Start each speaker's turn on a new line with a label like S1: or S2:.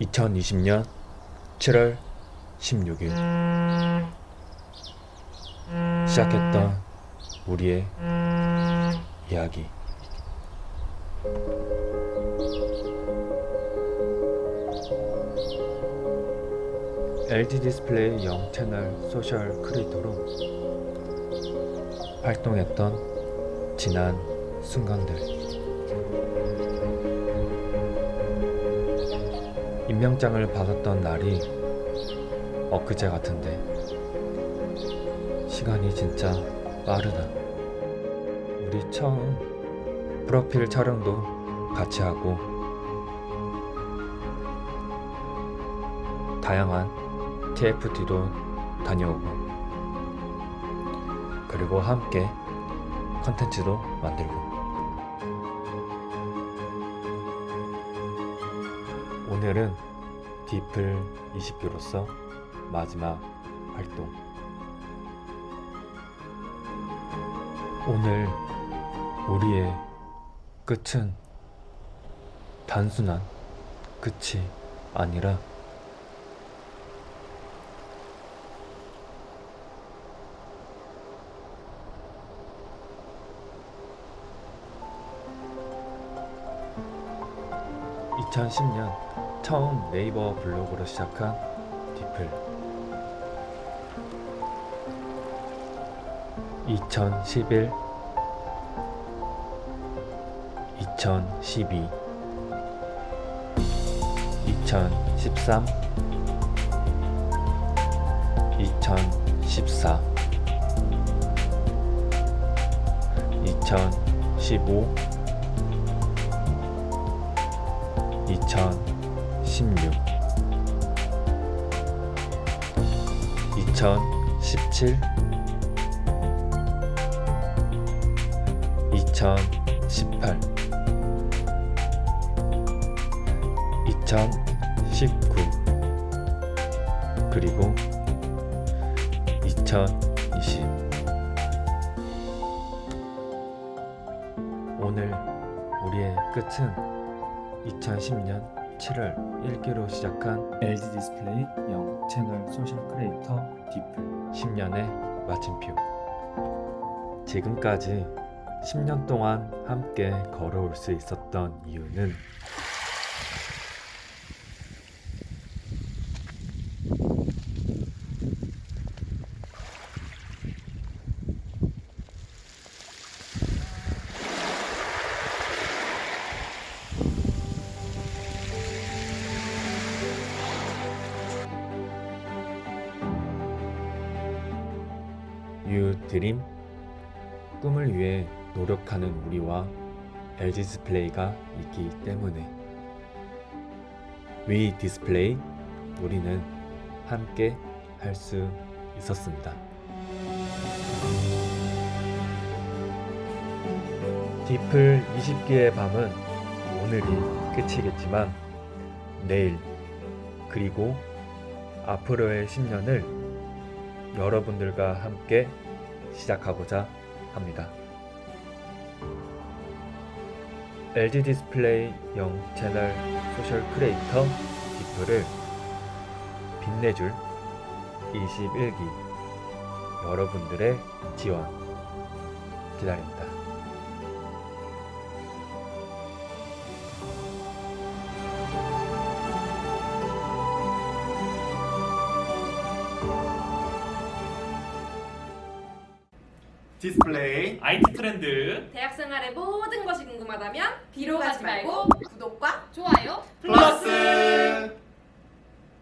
S1: 2020년 7월 16일 시작했던 우리의 이야기. LG 디스플레이 영 채널 소셜 크리에이터로 활동했던 지난 순간들 임명장을 받았던 날이 엊그제 같은데 시간이 진짜 빠르다. 우리 처음 프로필 촬영도 같이 하고 다양한 TFT도 다녀오고 그리고 함께 컨텐츠도 만들고 오늘은 디플 20기로서 마지막 활동. 오늘 우리의 끝은 단순한 끝이 아니라 (2010년) 처음 네이버 블로그로 시작한 디플. 2011 2012 2013 2014 2015 2016 2017 2018 2019 그리고 2020 오늘 우리의 끝은 2010년 7월 1기로 시작한 LG 디스플레이 영 채널 소셜 크리에이터 디플 10년의 마침표. 지금까지 10년 동안 함께 걸어올 수 있었던 이유는 유 드림 꿈을 위해 노력하는 우리와 LG 디스플레이가 있기 때문에 위 디스플레이 우리는 함께 할 수 있었습니다. 디플 20개의 밤은 오늘이 끝이겠지만 내일 그리고 앞으로의 10년을 여러분들과 함께 시작하고자 합니다. LG 디스플레이 영 채널 소셜 크리에이터 디플을 빛내줄 21기 여러분들의 지원 기다립니다.
S2: 디스플레이
S3: IT 트렌드.
S4: 대학 생활의 모든 것이 궁금하다면
S5: 뒤로 가지 말고
S4: 구독과
S5: 좋아요.
S2: 플러스